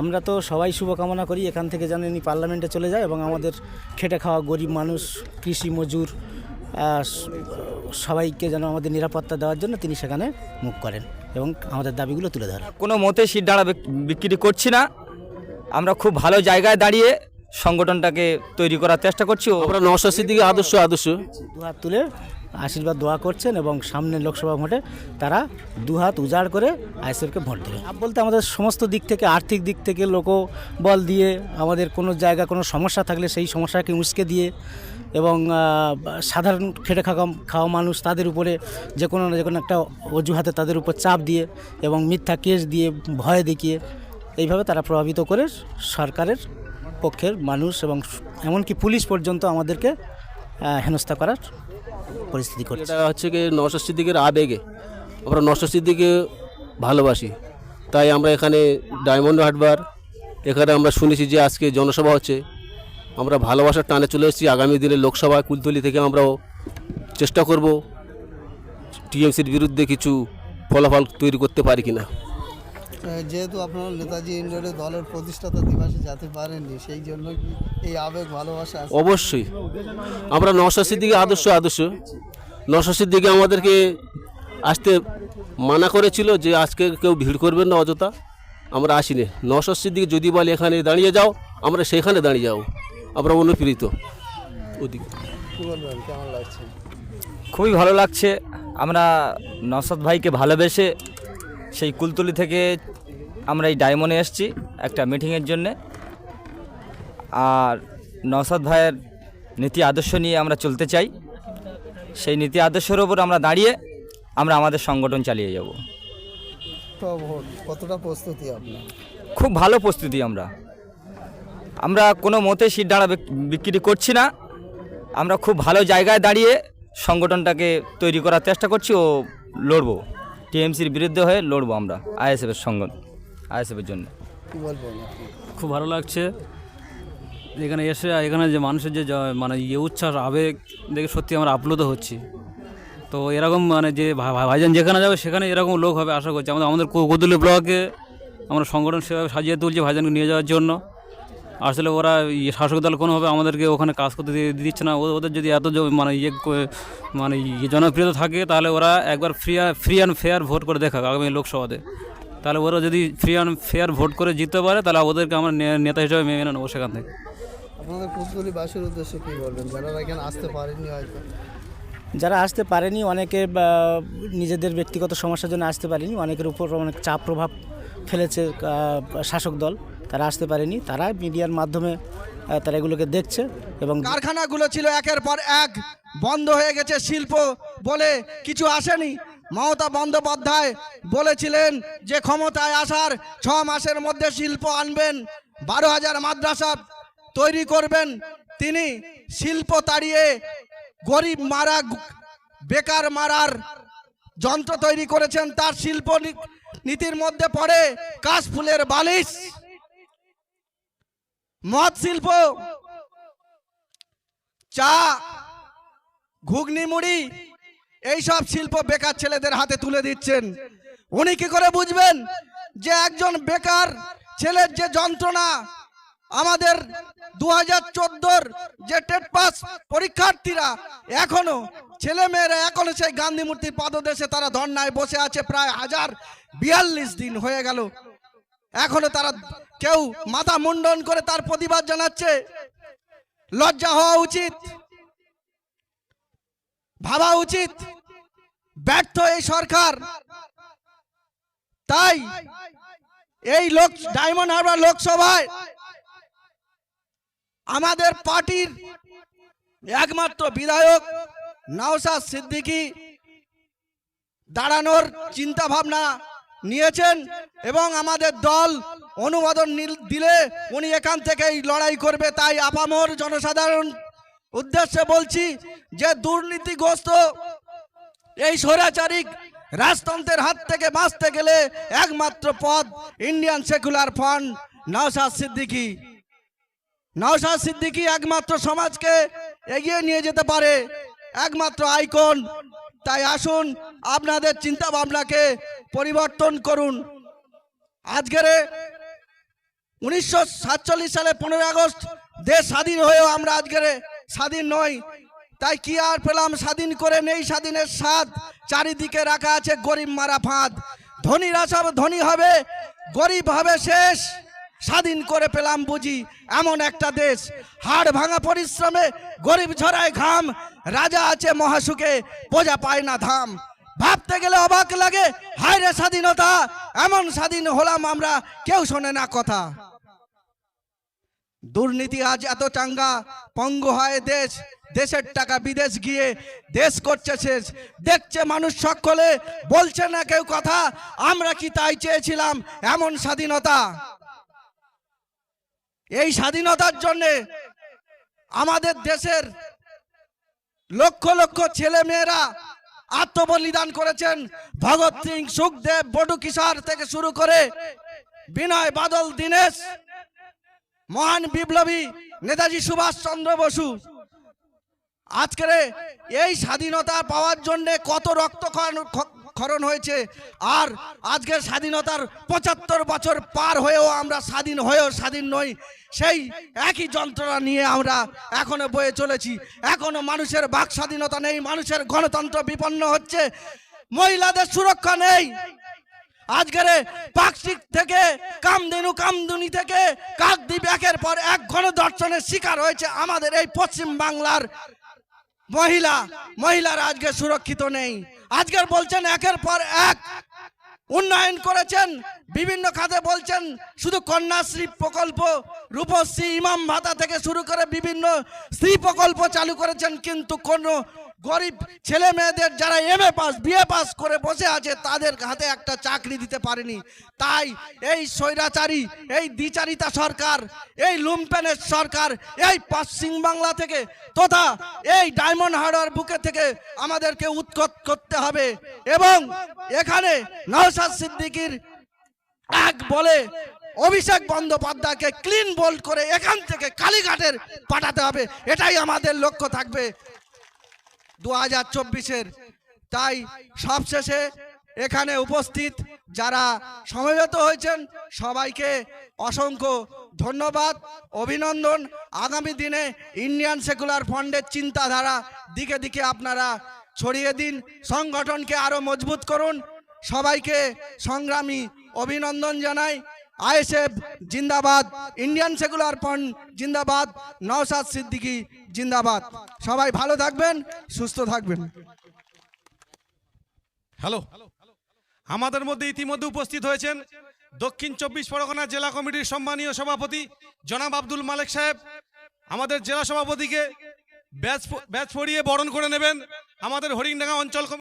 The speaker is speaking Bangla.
আমরা তো সবাই শুভকামনা করি, এখান থেকে যেন ইনি পার্লামেন্টে চলে যায় এবং আমাদের খেটে খাওয়া গরিব মানুষ, কৃষি মজুর সবাইকে যেন আমাদের নিরাপত্তা দেওয়ার জন্য তিনি সেখানে মুখ করেন এবং আমাদের দাবিগুলো তুলে ধরেন। কোনো মতে সিট দাঁড়া বিক্রি করছি না। আমরা খুব ভালো জায়গায় দাঁড়িয়ে সংগঠনটাকে তৈরি করার চেষ্টা করছি আমরা নশো সিদ্দিকে আদর্শ আদর্শ। দুহাত তুলে আশীর্বাদ দোয়া করছেন এবং সামনে লোকসভা ভোটে তারা দুহাত উজাড় করে আইএসএফকে ভোট দেবে বলতে আমাদের সমস্ত দিক থেকে আর্থিক দিক থেকে লোক বল দিয়ে আমাদের কোনো জায়গা কোনো সমস্যা থাকলে সেই সমস্যাকে উস্কে দিয়ে এবং সাধারণ খেটে খাওয়া খাওয়া মানুষ তাদের উপরে যে কোনো না যে কোনো একটা অজুহাতে তাদের উপর চাপ দিয়ে এবং মিথ্যা কেস দিয়ে ভয় দেখিয়ে এইভাবে তারা প্রভাবিত করে সরকারের পক্ষের মানুষ এবং এমনকি পুলিশ পর্যন্ত আমাদেরকে হেনস্থা করার পরিস্থিতি এটা হচ্ছে কি নশো সিদ্দিকের আবেগে। আমরা নশো সিদ্দিকে ভালোবাসি। তাই আমরা এখানে ডায়মন্ড হাটবার, এখানে আমরা শুনেছি যে আজকে জনসভা হচ্ছে। আমরা ভালোবাসার টানে চলে এসেছি। আগামী দিনে লোকসভা কুলতলি থেকে আমরাও চেষ্টা করব টিএমসির বিরুদ্ধে কিছু ফলাফল তৈরি করতে পারি কিনা। যেহেতু আপনারা নেতাজি ইন্ডোরে দলের প্রতিষ্ঠাতা দিবসে যেতে পারেননি সেই জন্য কি এই আবেগ ভালোবাসা আছে? অবশ্যই। আমরা নশো দিকে আদর্শ আদর্শ। নশো দিকে আমাদেরকে আসতে মানা করেছিল যে আজকে কেউ ভিড় করবেন না অযথা। আমরা আসিনি। নশো সিদ্দিকে যদি বলে এখানে দাঁড়িয়ে যাও আমরা সেখানে দাঁড়িয়ে যাও আমরা অনুপ্রেরিত। ওদিকে। কি বলবেন কেমন লাগছে? খুবই ভালো লাগছে। আমরা নসাদ ভাইকে ভালোবেসে সেই কুলতলি থেকে আমরা এই ডায়মন্ডে এসেছি একটা মিটিংয়ের জন্যে। আর নসাদ ভাইয়ের নীতি আদর্শ নিয়ে আমরা চলতে চাই। সেই নীতি আদর্শের ওপর আমরা দাঁড়িয়ে আমরা আমাদের সংগঠন চালিয়ে যাব। তো কতটা প্রস্তুতি আপনার? খুব ভালো প্রস্তুতি আমরা। আমরা কোনো মতে সিট দাঁড়া বিক্রি করছি না। আমরা খুব ভালো জায়গায় দাঁড়িয়ে সংগঠনটাকে তৈরি করার চেষ্টা করছি ও লড়বো। টিএমসির বিরুদ্ধে হয়ে লড়বো আমরা আইএসএফের সঙ্গ আইএসএফের জন্য। কি বলবেন আপনি? খুব ভালো লাগছে। এখানে এসে এখানে যে মানুষের যে মানে ইয়ে উচ্ছ্বাস আবেগ দেখে সত্যি আমরা আপ্লুত হচ্ছি। তো এরকম মানে যে ভা- ভা- ভাইজান যেখানে যাবে সেখানে এরকম লোক হবে আশা করছি। আমাদের আমাদের কোদুলি ব্লকে আমরা সংগঠন সেভাবে সাজিয়ে তুলছি ভাইজানকে নিয়ে যাওয়ার জন্য। আসলে ওরা ইয়ে শাসক দল কোনোভাবে আমাদেরকে ওখানে কাজ করতে দিয়ে- দিচ্ছে না। ও- ওদের যদি এত জ- মানে ইয়ে মানে ইয়ে জনপ্রিয়তা থাকে তাহলে ওরা একবার free free and fair vote করে দেখাক আগামী লোকসভাতে। তাহলে ওরা যদি ফ্রি অ্যান্ড ফেয়ার ভোট করে জিততে পারে তাহলে ওদেরকে আমরা নে- নেতা হিসেবে মেনে নেব সেখান থেকে। আপনাদের কুতুলিবাসীর উদ্দেশ্যে কি বলবেন? যারা এখানে আসতে পারেননি হয়তো। যারা আসতে পারেনি অনেকে নিজেদের ব্যক্তিগত সমস্যার জন্য আসতে পারেনি অনেকের উপর অনেক চাপ প্রভাব ফেলেছে শাসক দল। তারা আসতে পারেনি তারা মিডিয়ার মাধ্যমে তারা এগুলোকে দেখছে এবং কারখানাগুলো ছিল একের পর এক বন্ধ হয়ে গেছে শিল্প বলে কিছু আসেনি। মমতা বন্দ্যোপাধ্যায় বলেছিলেন যে ক্ষমতায় আসার ছ মাসের মধ্যে শিল্প আনবেন, বারো হাজার মাদ্রাসা তৈরি করবেন। তিনি শিল্প তাড়িয়ে গরিব মারা, বেকার মারার যন্ত্র তৈরি করেছেন। তার শিল্প নীতির মধ্যে পড়ে কাশফুলের বালিশ। মদ শিল্প, চা, ঘুগনি মুড়ি এইসব শিল্প বেকার ছেলেদের হাতে তুলে দিচ্ছেন। উনি কি করে বুঝবেন যে একজন বেকার ছেলের যে যন্ত্রণা, আমাদের দু হাজার যে টেট পাস পরীক্ষার্থীরা এখনও ছেলে মেয়েরা এখনও সেই গান্ধী মূর্তির পাদদেশে তারা ধর্নায় বসে আছে প্রায় হাজার বিয়াল্লিশ দিন হয়ে গেল। এখনও তারা কেউ মাথা মুন্ডন করে তার প্রতিবাদ জানাচ্ছে। লজ্জা হওয়া উচিত। ভাবা উচিত। ব্যর্থ এই সরকার। তাই এই লোক, ডায়মন্ড হারবার লোকসভায় আমাদের পার্টির একমাত্র বিধায়ক নওশাদ সিদ্দিকী দাঁড়ানোর চিন্তা ভাবনা নিয়েছেন এবং আমাদের দল অনুমোদন দিলে উনি এখান থেকেই লড়াই করবে, তাই আপামর জনসাধারণ উদ্দেশ্যে বলছি যে দুর্নীতিগ্রস্ত এই স্বৈরাচারিক রাজতন্ত্রের হাত থেকে বাঁচতে গেলে একমাত্র পদ Indian secular fund Naushad Siddiqui. Naushad Siddiqui একমাত্র সমাজকে এগিয়ে নিয়ে যেতে পারে, একমাত্র আইকন। তাই আসুন, আপনাদের চিন্তা ভাবনাকে পরিবর্তন করুন। আজকের উনিশশো সাতচল্লিশ সালে পনেরোই আগস্ট দেশ স্বাধীন হয়েও আমরা আজকের স্বাধীন নই তাই কি আর পেলাম? স্বাধীন করে নেই স্বাধীনের স্বাদ। চারিদিকে রাখা আছে গরিব মারা ফাঁদ। ধনীরা সব ধনী হবে, গরিব হবে শেষ। স্বাধীন করে পেলাম বুঝি এমন একটা দেশ। হাড় ভাঙা পরিশ্রমে গরিব ঝরায় ঘাম। রাজা আছে মহাসুখে, প্রজা পায় না ধাম। ভাবতে গেলে অবাক লাগে, হায় রে স্বাধীনতা, এমন স্বাধীন হলাম আমরা, কেউ শোনে না কথা। দুর্নীতি আজ এত চাঙ্গা, পঙ্গ হয় দেশ, দেশের টাকা বিদেশ গিয়ে দেশ করছে শেষ। দেখছে মানুষ সকলে, বলছে না কেউ কথা, আমরা কি তাই চেয়েছিলাম এমন স্বাধীনতা? এই স্বাধীনতার জন্যে আমাদের দেশের লক্ষ লক্ষ ছেলে মেয়েরা আত্মবলিদান করেছেন। ভগৎ সিং, সুখদেব বটু কিশোর থেকে শুরু করে বিনয় বাদল, দীনেশ মহান বিপ্লবী নেতাজি সুভাষ চন্দ্র বসু। আজকের এই স্বাধীনতা পাওয়ার জন্য কত রক্ত ক্ষরণ হয়েছে আর আজকের স্বাধীনতার পঁচাত্তর বছর পার হয়েও আমরা স্বাধীন হয়েও স্বাধীন নই। সেই একই যন্ত্রণা নিয়ে আমরা এখনও বয়ে চলেছি। এখনও মানুষের বাক স্বাধীনতা নেই, মানুষের গণতন্ত্র বিপন্ন হচ্ছে। মহিলাদের সুরক্ষা নেই। আজকের পাকশিক থেকে, কামধেনু কামদুনি থেকে কাকদ্বীপ একের পর এক ঘন দর্শনের শিকার হয়েছে আমাদের এই পশ্চিম বাংলার মহিলা। মহিলারা আজকে সুরক্ষিত নেই। আজকের বলছেন একের পর এক উন্নয়ন করেছেন। বিভিন্ন খাতে বলছেন শুধু কন্যাশ্রী প্রকল্প, রূপশ্রী ইমাম ভাতা থেকে শুরু করে বিভিন্ন স্ত্রী প্রকল্প চালু করেছেন, কিন্তু কোনো গরিব ছেলে মেয়েদের যারা M A pass BA pass করে বসে আছে, তাদের হাতে একটা চাকরি দিতে পারেনি। তাই এই স্বৈরাচারী, এই দ্বিচারিতা সরকার, এই লুম্পেনের সরকার, এই পশ্চিম বাংলা থেকে তথা এই ডায়মন্ড হার্ডার বুকে থেকে আমাদেরকে উৎকট করতে হবে এবং এখানে নওশাদ সিদ্দিকীর এক বলে অভিষেক বন্দ্যোপাধ্যায়কে ক্লিন বোল্ড করে এখান থেকে কালীঘাটের পাঠাতে হবে। এটাই আমাদের লক্ষ্য থাকবে। দু হাজার চব্বিশের। তাই সবশেষে এখানে উপস্থিত যারা সমবেত হয়েছেন, সবাইকে অসংখ্য ধন্যবাদ, অভিনন্দন। আগামী দিনে ইন্ডিয়ান সেকুলার ফান্ডের চিন্তাধারা দিকে দিকে আপনারা ছড়িয়ে দিন, সংগঠনকে আরও মজবুত করুন। সবাইকে সংগ্রামী অভিনন্দন জানাই। আইএসএফ জিন্দাবাদ, ইন্ডিয়ান সেকুলার ফান্ড জিন্দাবাদ, নওশাদ সিদ্দিকী জিন্দাবাদ। সবাই ভালো থাকবেন, সুস্থ থাকবেন। হ্যালো। আমাদের মধ্যে ইতিমধ্যে উপস্থিত হয়েছেন দক্ষিণ চব্বিশ পরগনা জেলা কমিটির সম্মানীয় সভাপতি জনাব আব্দুল মালেক সাহেব। আমাদের জেলা সভাপতিকে ব্যাচ ব্যাচ পড়িয়ে বরণ করে নেবেন আমাদের হরিণডাঙ্গা অঞ্চল